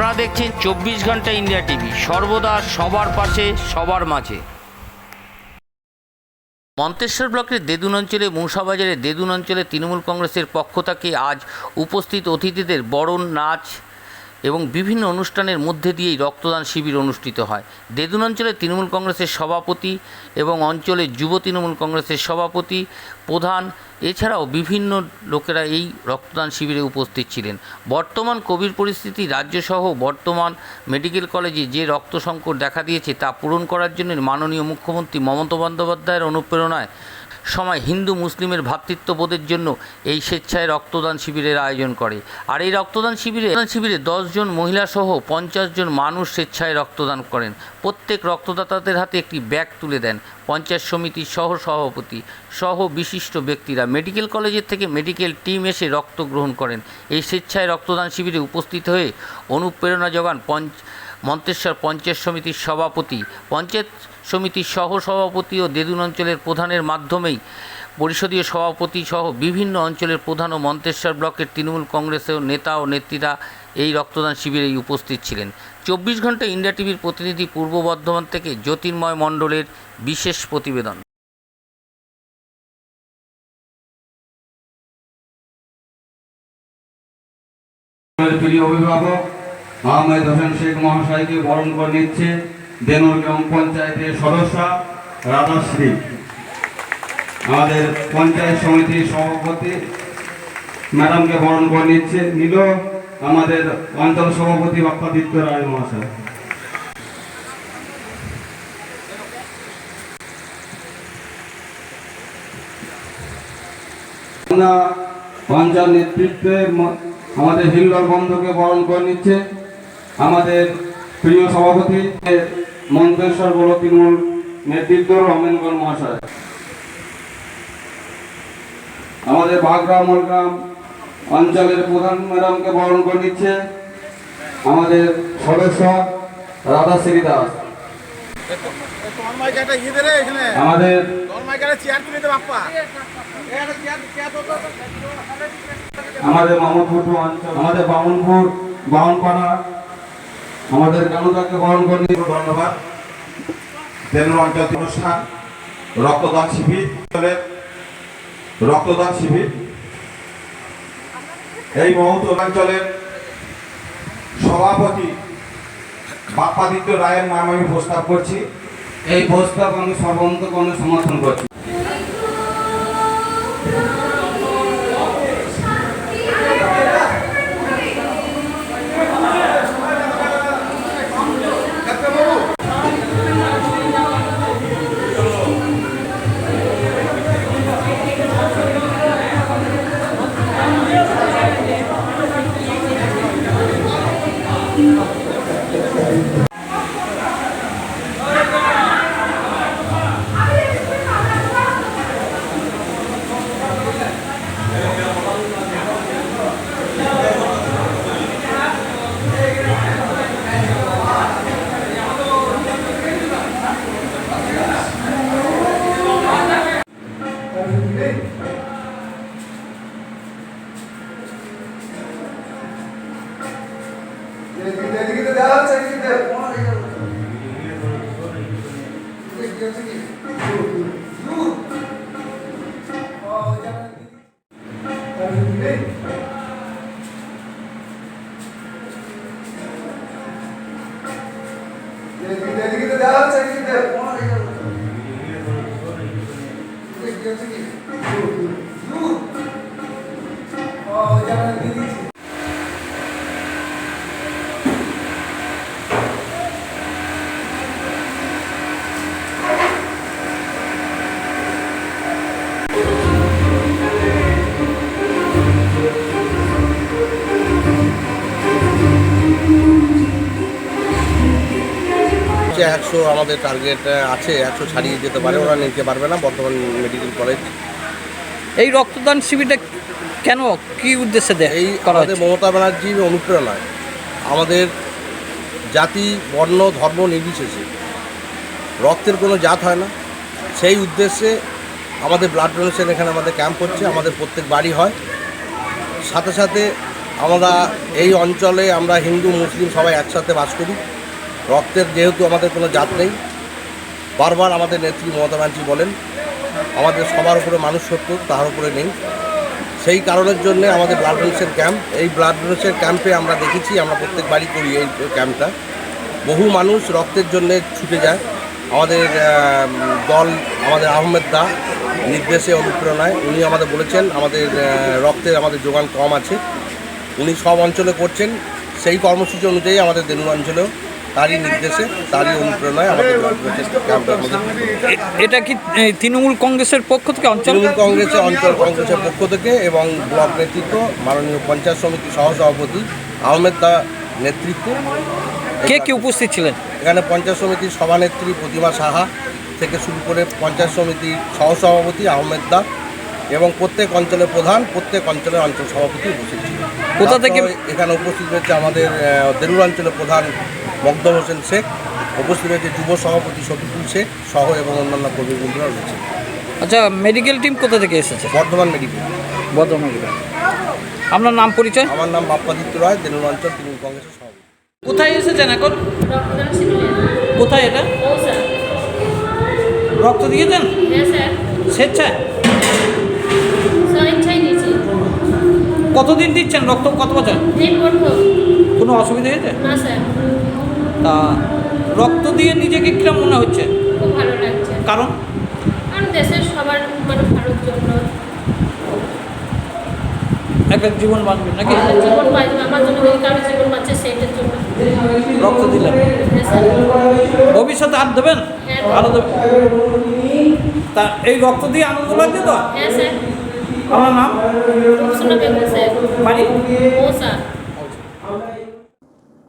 আপনারা দেখছেন চব্বিশ ঘণ্টা ইন্ডিয়া টিভি। সর্বদা সবার পাশে, সবার মাঝে। মন্তেশ্বর ব্লকের দেদুন অঞ্চলে মূষাবাজারে দেদুন অঞ্চলে তৃণমূল কংগ্রেসের পক্ষ থেকে আজ উপস্থিত অতিথিদের বরণ, নাচ এবং বিভিন্ন অনুষ্ঠানের মধ্যে দিয়েই রক্তদান শিবির অনুষ্ঠিত হয়। দেদুন অঞ্চলে তৃণমূল কংগ্রেসের সভাপতি এবং অঞ্চলের যুব তৃণমূল কংগ্রেসের সভাপতি প্রধান, এছাড়াও বিভিন্ন লোকেরা এই রক্তদান শিবিরে উপস্থিত ছিলেন। বর্তমান কোভিড পরিস্থিতি রাজ্যসহ বর্তমান মেডিকেল কলেজে যে রক্ত সংকট দেখা দিয়েছে তা পূরণ করার জন্য মাননীয় মুখ্যমন্ত্রী মমতা বন্দ্যোপাধ্যায়ের অনুপ্রেরণায় সময় হিন্দু মুসলিমের ভ্রাতৃত্ববোধের জন্য এই স্বেচ্ছায় রক্তদান শিবিরের আয়োজন করে। আর এই রক্তদান শিবিরে শিবিরে দশজন মহিলা সহ পঞ্চাশ জন মানুষ স্বেচ্ছায় রক্তদান করেন। প্রত্যেক রক্তদাতাদের হাতে একটি ব্যাগ তুলে দেন পঞ্চায়েত সমিতির সহ সভাপতি সহ বিশিষ্ট ব্যক্তিরা। মেডিকেল কলেজের থেকে মেডিকেল টিম এসে রক্ত গ্রহণ করেন। এই স্বেচ্ছায় রক্তদান শিবিরে উপস্থিত হয়ে অনুপ্রেরণা যোগান পঞ্চ মন্তেশ্বর পঞ্চায়েত সমিতির সভাপতি। পঞ্চায়েত সমিতির সহ সভাপতি ও দেদুন অঞ্চলের প্রধানের মাধ্যমেই পরিষদীয় সভাপতি সহ বিভিন্ন অঞ্চলের প্রধান ও মন্তেশ্বর ব্লকের তৃণমূল কংগ্রেসের নেতা ও নেত্রীরা এই রক্তদান শিবিরে উপস্থিত ছিলেন। চব্বিশ ঘণ্টা ইন্ডিয়া টিভির প্রতিনিধি পূর্ব বর্ধমান থেকে জ্যোতির্ময় মণ্ডলের বিশেষ প্রতিবেদন। প্রিয় অভিভাবক আহমেদ হোসেন শেখ মহাশয়কে বরণ করে নিচ্ছে। দেনুর গ্রাম পঞ্চায়েতের সদস্য রাধাশ্রী আমাদের পঞ্চায়েত সমিতির সভাপতি ম্যাডামকে বরণ করে নিচ্ছে, নিল আমাদের অঞ্চল সভাপতি বাপ্পাদিত্য রায় মহাশয়। অঞ্চল নেতৃত্বে আমাদের হিল্লর বন্ধুকে বরণ করে নিচ্ছে। আমাদের প্রিয় সভাপতি মন্তেশ্বর বড় তৃণমূল নেতৃত্ব রমেনগর মহাশয়। আমাদের বাগড়া মলগ্রাম অঞ্চলের প্রধান ম্যাডামকে বরণ করে নিচ্ছে আমাদের সদস্য রাধা শ্রী দাস আমাদের আমাদের মামুনপুর অঞ্চল আমাদের বামুনপুর, বামনপাড়া আমাদের কানুদাকে বরণ করে নিচ্ছে ধন্যবাদ তেরো অঞ্চল অনুষ্ঠান, রক্তদান শিবির রক্তদান শিবির। এই মহৎ অঞ্চলের সভাপতি বাপ্পাদিত্য রায়ের নাম আমি প্রস্তাব করছি। এই প্রস্তাব আমি সর্বন্তকরণে সমর্থন করছি Thank you. হচ্ছে একশো আমাদের টার্গেট আছে একশো ছাড়িয়ে যেতে পারে ওরা নিতে পারবে না বর্তমান মেডিকেল কলেজ এই রক্তদান শিবিরটা কেন কি উদ্দেশ্যে দেয় এই আমাদের মমতা ব্যানার্জির অনুপ্রেরণায় আমাদের জাতি বর্ণ ধর্ম নির্বিশেষে রক্তের কোনো জাত হয় না। সেই উদ্দেশ্যে আমাদের ব্লাড ডোনেশন এখানে আমাদের ক্যাম্প হচ্ছে আমাদের প্রত্যেক বাড়ি হয়। সাথে সাথে আমরা এই অঞ্চলে আমরা হিন্দু মুসলিম সবাই একসাথে বাস করি। রক্তের যেহেতু আমাদের কোনো জাত নেই, বারবার আমাদের নেত্রী মমতা ব্যানার্জি বলেন, আমাদের সবার উপরে মানুষ সত্য তার উপরে নেই। সেই কারণের জন্য আমাদের ব্লাড ডোনেশন ক্যাম্প এই ব্লাড ডোনেশন ক্যাম্পে আমরা দেখেছি, আমরা প্রত্যেক বাড়ি করি এই ক্যাম্পটা বহু মানুষ রক্তের জন্য ছুটে যায়। আমাদের দল, আমাদের আহমেদ দা নির্দেশে অনুপ্রেরণায়, উনি আমাদের বলেছেন, আমাদের রক্তের আমাদের যোগান কম আছে। উনি সব অঞ্চলে করছেন, সেই কর্মসূচি অনুযায়ী আমাদের দেনুর অঞ্চলেও তারই নির্দেশে তারই অনুপ্রেরণায় আমাদের এটা কি তৃণমূল কংগ্রেসের পক্ষ থেকে অঞ্চল তৃণমূল কংগ্রেসের অঞ্চল কংগ্রেসের পক্ষ থেকে এবং ব্লক নেতৃত্ব মাননীয় পঞ্চায়েত সমিতির সহসভাপতি আহমেদ দা নেতৃত্ব। কে কে উপস্থিত ছিলেন? এখানে পঞ্চায়েত সমিতির সভানেত্রী প্রতিমা সাহা থেকে শুরু করে পঞ্চায়েত সমিতির সহসভাপতি আহমেদ দা এবং প্রত্যেক অঞ্চলের প্রধান প্রত্যেক অঞ্চলের অঞ্চল সভাপতি উপস্থিত ছিল কোথা থেকে- এখানে উপস্থিত রয়েছে আমাদের দেরুর অঞ্চলের প্রধান মকদম হোসেন শেখ উপস্থিত রয়েছে যুব সভাপতি শফিকুল শেখ সহ এবং অন্যান্য কর্মীবৃন্দরা রয়েছে। আচ্ছা মেডিকেল টিম কোথা থেকে এসেছে? বর্ধমান মেডিকেল বর্ধমান মেডিকেল আপনার নাম পরিচয়? আমার নাম বাপ্পাদিত্য রায় দেনুর অঞ্চল তৃণমূল কংগ্রেসের সভাপতি। কোথায় এসেছেন এখন? কোথায় এটা? রক্ত দিয়েছেন? হ্যাঁ স্বেচ্ছায়? কতদিন দিচ্ছেন রক্ত? কত বছর। কোনো অসুবিধা হয়েছে? না স্যার। তা রক্ত দিয়ে নিজেকে কিরম মনে হচ্ছে? খুব ভালো লাগছে। কারণ? কারণ দেশের সবার মানে ভালোর জন্য একটা জীবন বাঁচবে নাকি? জীবন বাঁচবে আমার জন্য কারও জীবন বাঁচে সেইটার জন্য। রক্ত দিলেন ভবিষ্যতে আর দেবেন? হ্যাঁ। আরও দেবেন। তা এই রক্ত দিয়ে আনন্দ লাগছে তো? হ্যাঁ স্যার। আমার নাম? বাড়ি ও স্যার।